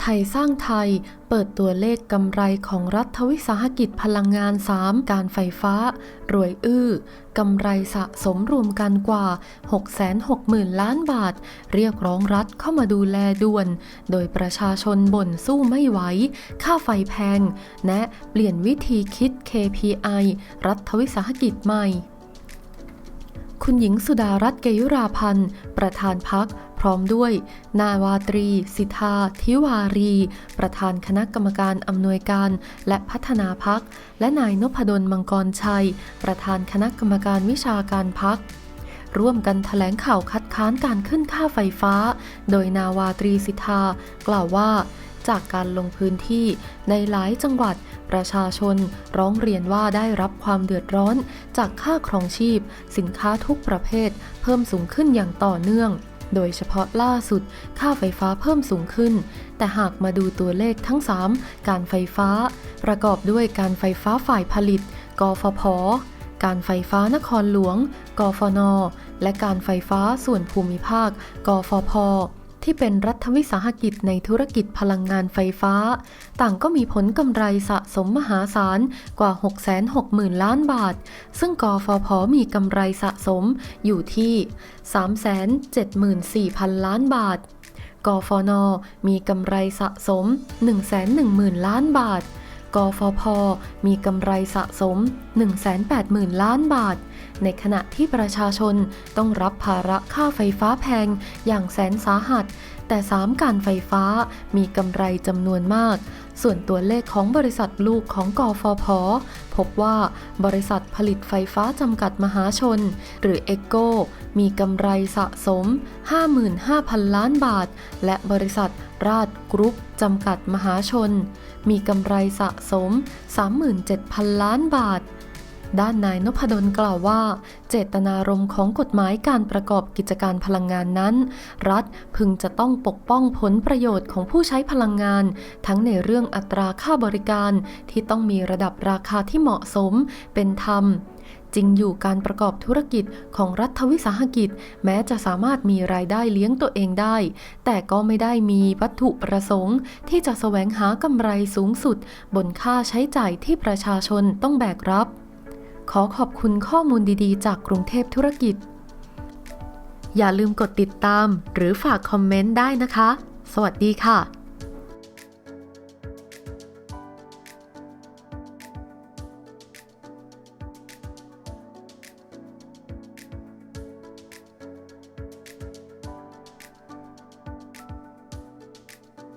ไทยสร้างไทย เปิดตัวเลขกำไรของรัฐวิสาหกิจพลังงาน 3 การไฟฟ้า รวยอื้อกำไรสะสมรวมกันกว่า 660,000 ล้านบาท เรียกร้องรัฐเข้ามาดูแลด่วน โดยประชาชนบ่นสู้ไม่ไหว ค่าไฟแพงแนะเปลี่ยนวิธีคิด KPI รัฐวิสาหกิจใหม่ คุณหญิงสุดารัตน์เกยุราพันธ์ ประธานพัก พร้อมด้วย นาวาตรี สิทธา ทิวารี ประธานคณะกรรมการอำนวยการและพัฒนาพัก และนายนพดลมังกรชัย ประธานคณะกรรมการวิชาการพักร่วมกันถแถลงข่าวคัดค้านการขึ้นค่าไฟฟ้า โดยนาวาตรีสิทธา กล่าวว่า จากการลงพื้นที่ในหลายจังหวัด ประชาชนร้องเรียนว่าได้รับความเดือดร้อน จากค่าครองชีพ สินค้าทุกประเภท เพิ่มสูงขึ้นอย่างต่อเนื่อง โดยเฉพาะล่าสุด ค่าไฟฟ้าเพิ่มสูงขึ้น แต่หากมาดูตัวเลขทั้ง 3 การไฟฟ้า ประกอบด้วยการไฟฟ้าฝ่ายผลิต กฟผ การไฟฟ้านครหลวง กฟน และการไฟฟ้าส่วนภูมิภาค กฟพ ที่เป็นรัฐวิสาหกิจในธุรกิจพลังงานไฟฟ้า ต่างก็มีผลกำไรสะสมมหาศาลกว่า 660,000 ล้านบาท ซึ่งกฟผมีกำไรสะสมอยู่ที่ 374,000 ล้านบาท กฟน มีกำไรสะสม 110,000 ล้านบาท กฟพมีกำไรสะสม 180,000 ล้านบาท ในขณะที่ประชาชนต้องรับภาระค่าไฟฟ้าแพงอย่างแสนสาหัส แต่ 3 การไฟฟ้ามีกำไรจำนวนมาก ส่วนตัวเลขของบริษัทลูกของกฟพพบว่าบริษัทผลิตไฟฟ้าจำกัดมหาชน หรือเอโกมีกำไรสะสม 55,000 ล้านบาท และบริษัท ราชกรุ๊ปจำกัดมหาชน มีกำไรสะสม 37,000 ล้านบาท ด้านนายนพดลกล่าวว่า เจตนารมณ์ของกฎหมายการประกอบกิจการพลังงานนั้น รัฐพึงจะต้องปกป้องผลประโยชน์ของผู้ใช้พลังงาน ทั้งในเรื่องอัตราค่าบริการที่ต้องมีระดับราคาที่เหมาะสมเป็นธรรม จริงอยู่การประกอบธุรกิจของรัฐวิสาหกิจ แม้จะสามารถมีรายได้เลี้ยงตัวเองได้ แต่ก็ไม่ได้มีวัตถุประสงค์ ที่จะแสวงหากำไรสูงสุด บนค่าใช้จ่ายที่ประชาชนต้องแบกรับ ขอขอบคุณข้อมูลดีๆ จากกรุงเทพธุรกิจ อย่าลืมกดติดตาม หรือฝากคอมเมนต์ได้นะคะ สวัสดีค่ะ